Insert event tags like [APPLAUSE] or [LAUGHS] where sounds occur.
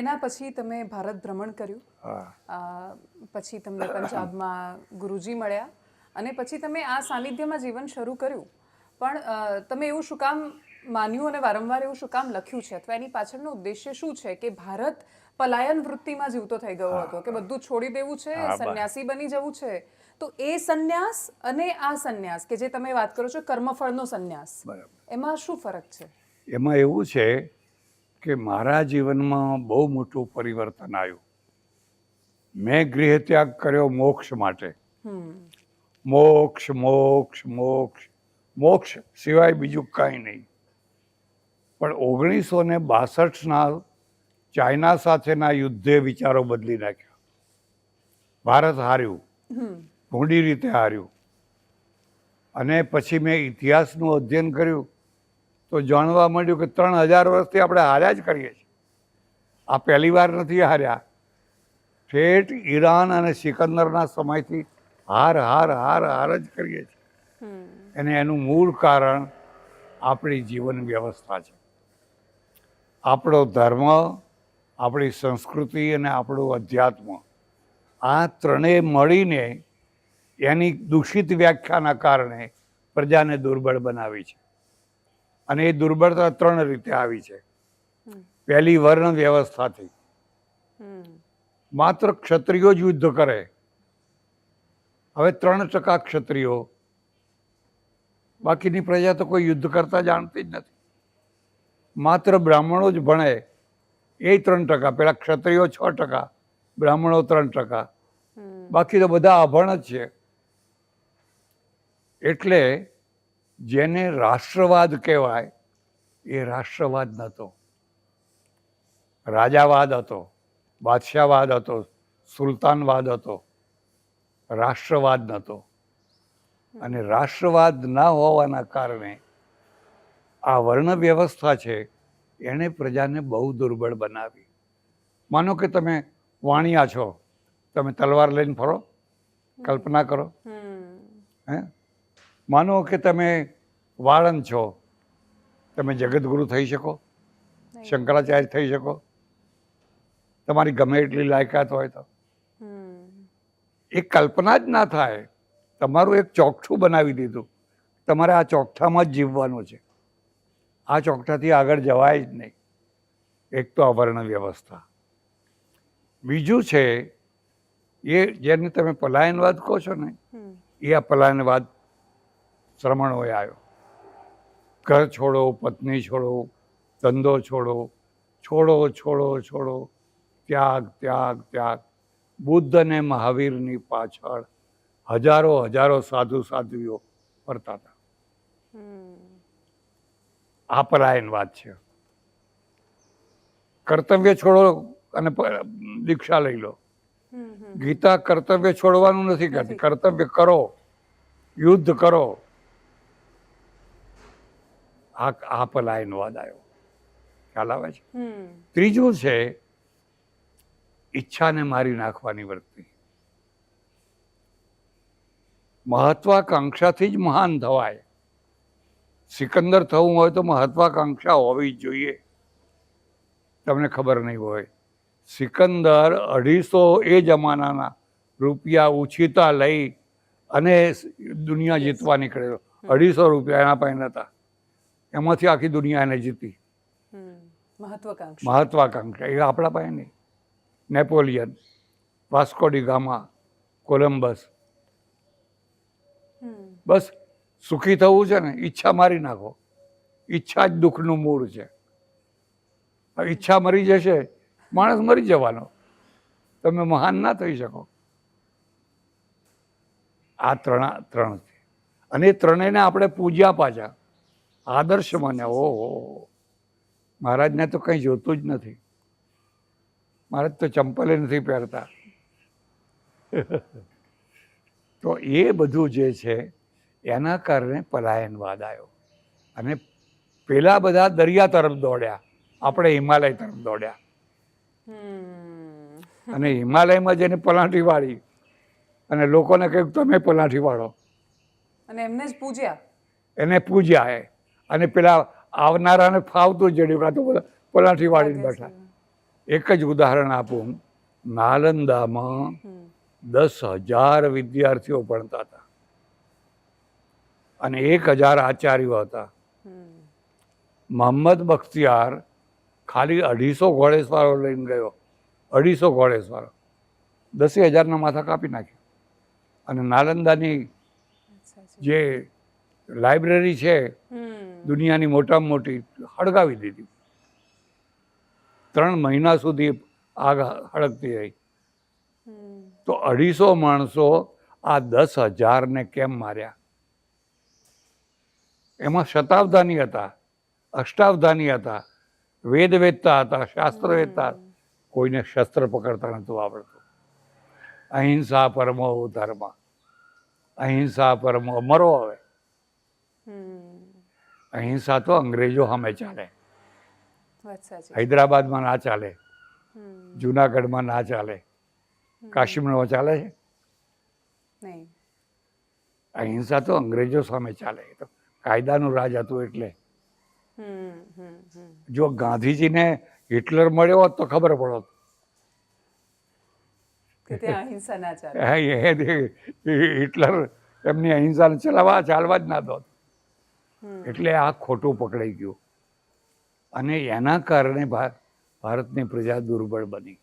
એના પછી તમે ભારત ભ્રમણ કર્યું. પછી તમને પંજાબમાં ગુરુજી મળ્યા અને પછી તમે આ સાનિધ્યમાં જીવન શરૂ કર્યું. પણ તમે એવું શું કામ માન્યું અને વારંવાર એવું શું કામ લખ્યું છે? અથવા એની પાછળનો ઉદ્દેશ્ય શું છે કે ભારત પલાયન વૃત્તિમાં જીવતો થઈ ગયો હતો? કે બધું છોડી દેવું છે સંન્યાસી બની જવું છે? તો એ સંન્યાસ અને આ સંન્યાસ કે જે તમે વાત કરો છો કર્મફળનો સંન્યાસ એમાં શું ફરક છે? એમાં એવું છે કે મારા જીવનમાં બહુ મોટું પરિવર્તન આવ્યું. મેં ગૃહ ત્યાગ કર્યો મોક્ષ માટે. મોક્ષ મોક્ષ મોક્ષ. મોક્ષ સિવાય બીજું કાંઈ નહીં. પણ ઓગણીસો ને બાસઠના ચાઇના સાથેના યુદ્ધે વિચારો બદલી નાખ્યા. ભારત હાર્યું. ભૂંડી રીતે હાર્યું. અને પછી મેં ઇતિહાસનું અધ્યયન કર્યું. તો જાણવા મળ્યું કે ત્રણ હજાર વર્ષથી આપણે હાર્યા જ કરીએ છીએ. આ પહેલી વાર નથી હાર્યા. ઠેઠ ઈરાન અને સિકંદરના સમયથી હાર હાર હાર હાર જ કરીએ છીએ. અને એનું મૂળ કારણ આપણી જીવન વ્યવસ્થા છે. આપણો ધર્મ આપણી સંસ્કૃતિ અને આપણું અધ્યાત્મ આ ત્રણેય મળીને એની દૂષિત વ્યાખ્યાના કારણે પ્રજાને દુર્બળ બનાવી છે. અને એ દુર્બળતા ત્રણ રીતે આવી છે. પહેલી વર્ણ વ્યવસ્થાથી. માત્ર ક્ષત્રિયો જ યુદ્ધ કરે. હવે ત્રણ ટકા ક્ષત્રિયો. બાકીની પ્રજા તો કોઈ યુદ્ધ કરતા જાણતી જ નથી. માત્ર બ્રાહ્મણો જ ભણે. એ ત્રણ ટકા. પેલા ક્ષત્રિયો છ ટકા. બ્રાહ્મણો ત્રણ ટકા. બાકી તો બધા અભણ જ છે. એટલે જેને રાષ્ટ્રવાદ કહેવાય એ રાષ્ટ્રવાદ નહોતો. રાજાવાદ હતો બાદશાહવાદ હતો સુલતાનવાદ હતો રાષ્ટ્રવાદ નહોતો. અને રાષ્ટ્રવાદ ના હોવાના કારણે આ વર્ણ વ્યવસ્થા છે એણે પ્રજાને બહુ દુર્બળ બનાવી. માનો કે તમે વાણિયા છો તમે તલવાર લઈને ફરો કલ્પના કરો. હે? માનો કે તમે વાળંદ છો તમે જગતગુરુ થઈ શકો શંકરાચાર્ય થઈ શકો. તમારી ગમે એટલી લાયકાત હોય તો. એ કલ્પના જ ના થાય. તમારું એક ચોકઠું બનાવી દીધું. તમારે આ ચોકઠામાં જ જીવવાનું છે. આ ચોકઠાથી આગળ જવાય જ નહીં. એક તો આવરણ વ્યવસ્થા. બીજું છે એ જેને તમે પલાયનવાદ કહો છો ને એ આ પલાયનવાદ શ્રમણોએ આવ્યો. ઘર છોડો પત્ની છોડો ધંધો છોડો છોડો છોડો છોડો ત્યાગ ત્યાગ ત્યાગ. બુદ્ધ અને મહાવીરની પાછળ હજારો હજારો સાધુ સાધ્વીઓ ફરતા હતા. હમ. વાત છે. કર્તવ્ય છોડો અને દીક્ષા લઈ લો. ગીતા કર્તવ્ય છોડવાનું નથી કહેતી. કર્તવ્ય કરો. યુદ્ધ કરો. આ આ પલાયનવાદ આવ્યો. ખ્યાલ આવે છે? ત્રીજું છે ઈચ્છાને મારી નાખવાની વૃત્તિ મહત્વાકાંક્ષાથી જ મહાન થવાય. સિકંદર થવું હોય તો મહત્વાકાંક્ષા હોવી જ જોઈએ. તમને ખબર નહીં હોય. સિકંદર અઢીસો એ જમાનાના રૂપિયા ઉછીતા લઈ અને દુનિયા જીતવા નીકળેલો. અઢીસો રૂપિયા એના પાસે નહોતા એમાંથી આખી દુનિયા એને જીતી. મહત્વાકાંક્ષા. એ આપણા પાસે નહીં. Napoleon Vasco da Gama Columbus. બસ સુખી થવું છે ને ઈચ્છા મારી નાખો. ઈચ્છા જ દુઃખનું મૂળ છે. ઈચ્છા મરી જશે માણસ મરી જવાનો. તમે મહાન ના થઈ શકો. આ ત્રણ ત્રણ છે. અને એ ત્રણેયને આપણે પૂજ્યા પાછા. આદર્શ માન્યા ઓહો મહારાજને તો કંઈ જોતું જ નથી. મહારાજ તો ચંપલે નથી પહેરતા. [LAUGHS] તો એ બધું જે છે એના કારણે પલાયનવાદ આવ્યો. અને પેલા બધા દરિયા તરફ દોડ્યા. આપણે હિમાલય તરફ દોડ્યા. હમ. અને હિમાલયમાં જઈને પલાઠી વાળી. અને લોકોને કહ્યું તમે પલાઠી વાળો. અને એમને જ પૂજ્યા? એને પૂજ્યા એ. અને પેલા આવનારાને ફાવતું જડ્યું. કાં તો પલાઠી વાળીને બેઠા. એક જ ઉદાહરણ આપું નાલંદામાં દસ હજાર વિદ્યાર્થીઓ ભણતા હતા. અને એક હજાર આચાર્યો હતા. મોહમ્મદ બખ્તિયાર ખાલી અઢીસો ઘોડેસવારો લઈને ગયો. અઢીસો ઘોડેસવારો દસે હજારના માથા કાપી નાખ્યા. અને નાલંદાની જે લાઇબ્રેરી છે દુનિયાની મોટામાં મોટી હળગાવી દીધી. ત્રણ મહિના સુધી આગ હળગતી રહી. તો અઢીસો માણસો આ દસ હજારને કેમ માર્યા? એમાં શતાવધાની હતા અષ્ટાવધાની હતા વેદ વેદતા હતા શાસ્ત્ર વેદતા કોઈને શસ્ત્ર પકડતા નહોતું આવડતું. અહિંસા પરમો ધર્મ અહિંસા પરમો, મરો હવે. અહિંસા તો અંગ્રેજો સામે ચાલે હૈદરાબાદમાં ના ચાલે જુનાગઢમાં ના ચાલે કાશ્મીરમાં ચાલે છે અહિંસા તો અંગ્રેજો સામે ચાલે તો કાયદાનું રાજ હતું એટલે જો ગાંધીજીને હિટલર મળ્યો હોત તો ખબર પડોત અહિંસા હિટલર એમની અહિંસાને ચલાવવા ચાલવા જ ના દોત એટલે આ ખોટું પકડાઈ ગયું. અને એના કારણે ભારતની પ્રજા દુર્બળ બની.